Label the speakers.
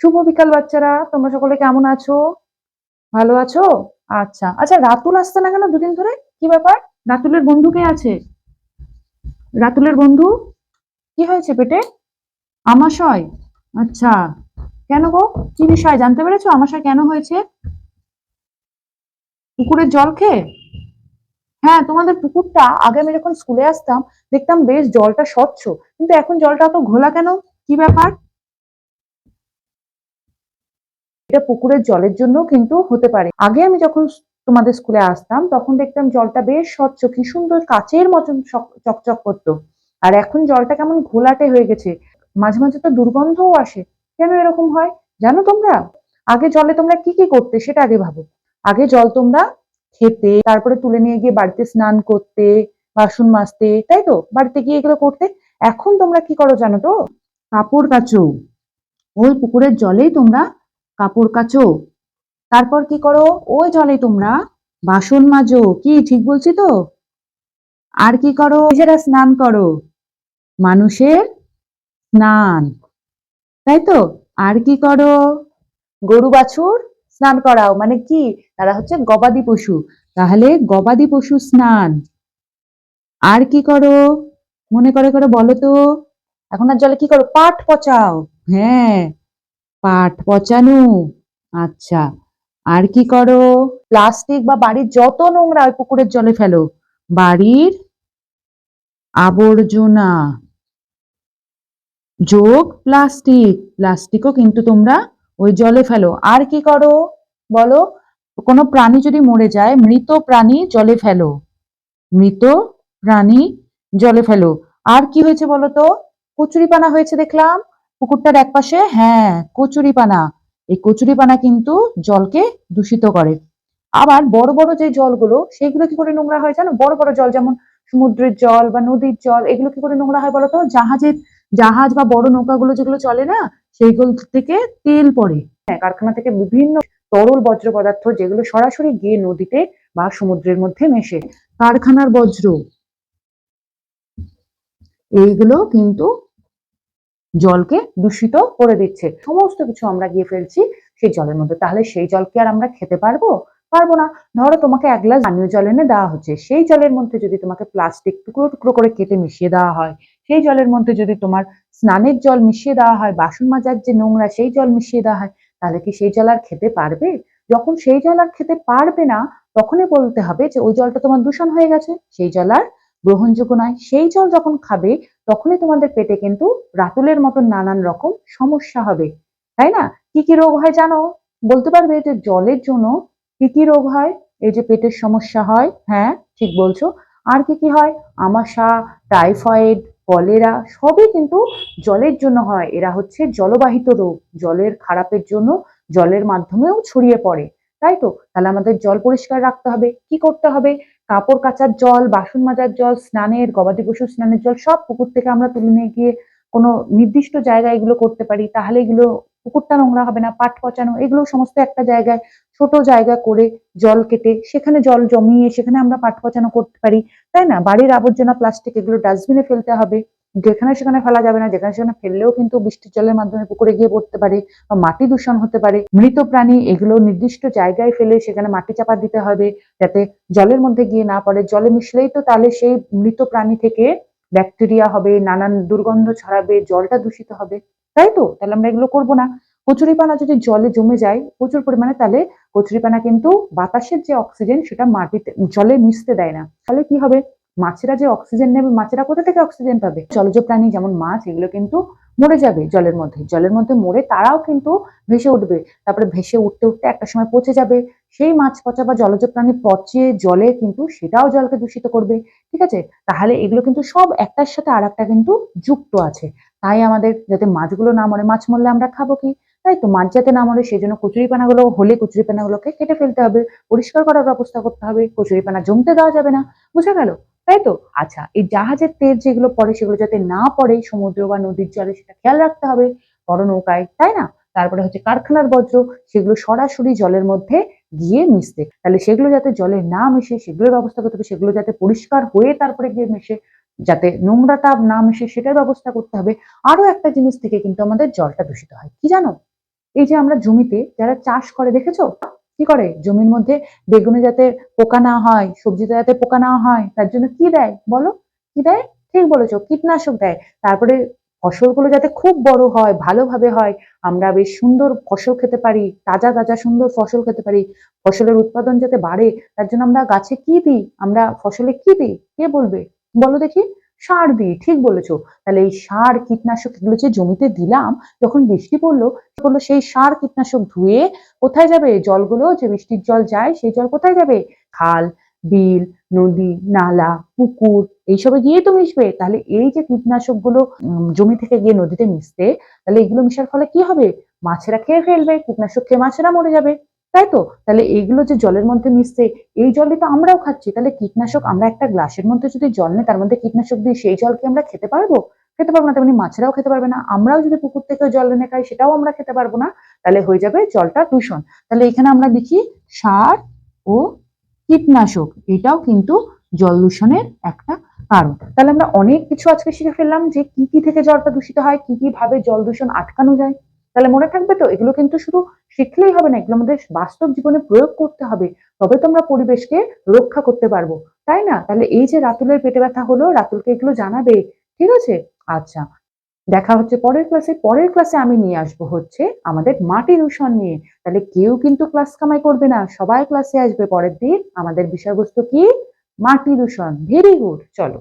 Speaker 1: শুভ বিকাল বাচ্চারা, তোমরা সকলে কেমন আছো? ভালো আছো? আচ্ছা আচ্ছা রাতুল আসছে না কেন দুদিন ধরে? কি ব্যাপার? রাতুলের বন্ধু কে আছে? রাতুলের বন্ধু? কি হয়েছে পেটে? আমাশয়? আচ্ছা কেন গো? কি বিষয়? জানতে পেরেছ আমাশয় কেন হয়েছে? পুকুরের জল খেয়ে? হ্যাঁ তোমাদের পুকুরটা, আগে আমি যখন স্কুলে আসতাম, দেখতাম বেশ জলটা স্বচ্ছ, কিন্তু এখন জলটা তো ঘোলা কেন? কি ব্যাপার? এটা পুকুরের জলের জন্য কিন্তু হতে পারে। আগে আমি যখন তোমাদের স্কুলে আসতাম, তখন দেখতাম জলটা বেশ স্বচ্ছ, কি সুন্দর কাচের মতন চক- চকচক করতো। আর এখন জলটা কেমন ঘোলাটে হয়ে গেছে। মাঝে মাঝে তো দুর্গন্ধও আসে। কেন এরকম হয়? জানো তোমরা? আগে জলে তোমরা কি কি করতে, সেটা আগে ভাবো। আগে জল তোমরা খেতে, তারপরে তুলে নিয়ে গিয়ে বাড়িতে স্নান করতে, বাসন মাজতে, তাই তো? বাড়িতে গিয়ে এগুলো করতে। এখন তোমরা কি করো জানো তো? কাপড় কাচো। ওই পুকুরের জলেই তোমরা কাপড় কাচো। তারপর কি করো? ওই জলে তোমরা বাসন মাজো। কি, ঠিক বলছি তো? আর কি করো? নিজেরা স্নান করো। মানুষের স্নান। তাই তো? আর কি করো? গরু বাছুর স্নান করাও। মানে কি? তারা হচ্ছে গবাদি পশু। তাহলে গবাদি পশু স্নান। আর কি করো? মনে করে করে বলো তো। এখন আর জলে কি করো? পাট পচাও। হ্যাঁ। পাট পচানো। আচ্ছা আর কি করো? প্লাস্টিক বা বাড়ির যত নোংরা ওই পুকুরের জলে ফেলো। বাড়ির আবর্জনা। যোগ প্লাস্টিক। প্লাস্টিকও কিন্তু তোমরা ওই জলে ফেলো। আর কি করো? বলো, কোনো প্রাণী যদি মরে যায়, মৃত প্রাণী জলে ফেলো। মৃত প্রাণী জলে ফেলো। আর কি হয়েছে বলো তো? কচুরিপানা হয়েছে দেখলাম। পুকুরটার একপাশে হ্যাঁ কচুরিপানা। এই কচুরিপানা কিন্তু জলকে দূষিত করে। আবার বড় বড় যে জলগুলো সেগুলো কি করে নোংরা হয় জানো? বড় বড় জল যেমন সমুদ্রের জল বা নদীর জল, এগুলো কি করে নোংরা হয় বলতো? জাহাজের, জাহাজ বা বড় নৌকাগুলো যেগুলো চলে না, সেইগুলো থেকে তেল পড়ে। হ্যাঁ কারখানা থেকে বিভিন্ন তরল বজ্র পদার্থ যেগুলো সরাসরি গিয়ে নদীতে বা সমুদ্রের মধ্যে মেশে। কারখানার বজ্র এইগুলো কিন্তু জলকে দূষিত করে দিচ্ছে। সমস্ত কিছু আমরা গিয়ে ফেলছি সেই জলের মধ্যে। তাহলে সেই জল কি আর আমরা খেতে পারব? পারব না। ধরো তোমাকে এক গ্লাস পানীয় জল এনে দেওয়া হচ্ছে। সেই জলের মধ্যে যদি তোমাকে প্লাস্টিক টুকরো টুকরো করে কেটে মিশিয়ে দেওয়া হয়, সেই জলের মধ্যে যদি তোমার স্নানের জল মিশিয়ে দেওয়া হয়, বাসন মাজার যে নোংরা সেই জল মিশিয়ে দেওয়া হয়, তাহলে কি সেই জল আর খেতে পারবে? যখন সেই জল আর খেতে পারবে না, তখনই বলতে হবে যে ওই জলটা তোমার দূষণ হয়ে গেছে। সেই জল আর গ্রহণযোগ্য নয়। সেই জল যখন খাবে, তখনই তোমাদের পেটে কিন্তু রাতুলের মতন নানান রকম সমস্যা হবে। তাই না? কি কি রোগ হয় জানো? বলতে পারবে যে জলের জন্য কি কি রোগ হয়? এই যে পেটের সমস্যা হয় হ্যাঁ ঠিক বলছো। আর কি কি হয়? আমাশা, টাইফয়েড, কলেরা, সবই কিন্তু জলের জন্য হয়। এরা হচ্ছে জলবাহিত রোগ। জলের খারাপের জন্য জলের মাধ্যমেও ছড়িয়ে পড়ে। তাই তো? তাহলে আমাদের জল পরিষ্কার রাখতে হবে। কি করতে হবে? কাপড় কাচার জল, বাসন মাজার জল, স্নানের, গবাদি পশু স্নানের জল সব পুকুর থেকে আমরা তুলে নিয়ে গিয়ে কোনো নির্দিষ্ট জায়গায় এগুলো করতে পারি। তাহলে এগুলো পুকুরটা নোংরা হবে না, পাট পচানো, এগুলো সমস্ত একটা জায়গায়, ছোট জায়গা করে জল কেটে সেখানে জল জমিয়ে সেখানে আমরা পাট পচানো করতে পারি। তাই না? বাড়ির আবর্জনা প্লাস্টিক এগুলো ডাস্টবিনে ফেলতে হবে। যেখানে সেখানে ফেলা যাবে না, যেখানে সেখানে ফেললেও কিন্তু বৃষ্টির জলের মাধ্যমে পুকুরে গিয়ে পড়তে পারে বা মাটি দূষণ হতে পারে। মৃত প্রাণী এগুলো নির্দিষ্ট জায়গায় ফেলে সেখানে মাটি চাপা দিতে হবে যাতে জলের মধ্যে গিয়ে না পড়ে। জলে মিশলেই তো তাহলে সেই মৃত প্রাণী থেকে ব্যাকটেরিয়া হবে, নানান দুর্গন্ধ ছড়াবে, জলটা দূষিত হবে। তাই তো? তাহলে আমরা এগুলো করব না। কচুরিপানা যদি জলে জমে যায় প্রচুর পরিমাণে, তাহলে কচুরিপানা কিন্তু বাতাসের যে অক্সিজেন সেটা মাটিতে, জলে মিশতে দেয় না। তাহলে কি হবে? মাছেরা যে অক্সিজেন নেবে, মাছেরা কোথা থেকে অক্সিজেন পাবে? জলজ প্রাণী যেমন মাছ, এগুলো কিন্তু মরে যাবে জলের মধ্যে। জলের মধ্যে মরে তারাও কিন্তু ভেসে উঠবে। তারপরে ভেসে উঠতে উঠতে একটা সময় পচে যাবে। সেই মাছ পচা বা জলজ প্রাণী পচে জলে কিন্তু সেটাও জলকে দূষিত করবে। ঠিক আছে? তাহলে এগুলো কিন্তু সব একটার সাথে আর একটা কিন্তু যুক্ত আছে। তাই আমাদের যাতে মাছগুলো না মরে, মাছ মরলে আমরা খাব কি? তাই তো মাছ যাতে না মরে সেই জন্য কচুরিপানাগুলো হলে কচুরিপানাগুলোকে কেটে ফেলতে হবে। পরিষ্কার করার ব্যবস্থা করতে হবে। কচুরিপানা জমতে দেওয়া যাবে না। বুঝা গেল? তাই তো আচ্ছা এই জাহাজের তেল যেগুলো পড়ে, সেগুলো যাতে না পড়ে, সমুদ্র বা নদীর জলে সেটা খেয়াল রাখতে হবে। বড় নৌকায়, তাই না? তারপরে হচ্ছে কারখানার বজ্র সেগুলো সরাসরি জলের মধ্যে গিয়ে মিশতে। তাহলে সেগুলো যাতে জলে না মিশে, সেগুলোর ব্যবস্থা করতে হবে, সেগুলো যাতে পরিষ্কার হয়ে তারপরে গিয়ে মিশে, যাতে নোংরাটা না মিশে, সেটার ব্যবস্থা করতে হবে। আরও একটা জিনিস থেকে কিন্তু আমাদের জলটা দূষিত হয়। কি জানো? এই যে আমরা জমিতে যারা চাষ করে, দেখেছ? কি করে? জমির মধ্যে বেগুনে যাতে পোকা না হয়, সবজিতে যাতে পোকা না হয়, তার জন্য কি দেয় বলো? কি দেয়? ঠিক বলেছ, কীটনাশক দেয়। তারপরে ফসলগুলো যাতে খুব বড় হয়, ভালোভাবে হয়, আমরা বেশ সুন্দর ফসল খেতে পারি, তাজা তাজা সুন্দর ফসল খেতে পারি, ফসলের উৎপাদন যাতে বাড়ে, তার জন্য আমরা গাছে কি দিই? আমরা ফসলে কি দিই? কে বলবে? বলো দেখি। সার দিই ঠিক বলেছ। তাহলে এই সার কীটনাশক এগুলো যে জমিতে দিলাম, যখন বৃষ্টি পড়ল পড়ল, সেই সার কীটনাশক ধুয়ে কোথায় যাবে? জলগুলো, যে বৃষ্টির জল যায়, সেই জল কোথায় যাবে? খাল, বিল, নদী, নালা, পুকুর, এইসবে গিয়েই তো মিশবে। তাহলে এই যে কীটনাশকগুলো জমি থেকে গিয়ে নদীতে মিশতে তাহলে এগুলো মিশার ফলে কি হবে? মাছেরা খেয়ে ফেলবে, কীটনাশক খেয়ে মাছেরা মরে যাবে। তাই তো তাহলে এইগুলো যে জলের মধ্যে মিশছে, এই জলই তো আমরাও খাচ্ছি। তাহলে কীটনাশক আমরা একটা গ্লাসের মধ্যে যদি জল নিই, তার মধ্যে কীটনাশক দিয়ে সেই জলকে আমরা খেতে পারব? খেতে পারব না, তেমনি মাছেরাও খেতে পারবে না। আমরাও যদি পুকুর থেকে জল এনে খাই, সেটাও আমরা খেতে পারব না। তাহলে হয়ে যাবে জলটা দূষণ। তাহলে এখানে আমরা লিখি সার ও কীটনাশক। এটাও কিন্তু জল দূষণের একটা কারণ। তাহলে আমরা অনেক কিছু আজকে শিখে ফেললাম যে কি কি থেকে জলটা দূষিত হয়, কি কি ভাবে জল দূষণ আটকানো যায়। তাহলে মনে থাকবে তো, এগুলো কিন্তু শুধু শিখলেই হবে না, এগুলো আমাদের বাস্তব জীবনে প্রয়োগ করতে হবে, তবে তো আমরা পরিবেশকে রক্ষা করতে পারব, তাই না? তাহলে এই যে রাতুলের পেটে ব্যথা হলো, রাতুলকে এগুলো জানাবে, ঠিক আছে? আচ্ছা দেখা হচ্ছে পরের ক্লাসে পরের ক্লাসে আমি নিয়ে আসব হচ্ছে আমাদের মাটি দূষণ নিয়ে, তাহলে কেউ কিন্তু ক্লাস কামাই করবে না, সবাই ক্লাসে আসবে, পরের দিন আমাদের বিষয়বস্তু কি? মাটি দূষণ ভেরি গুড চলো।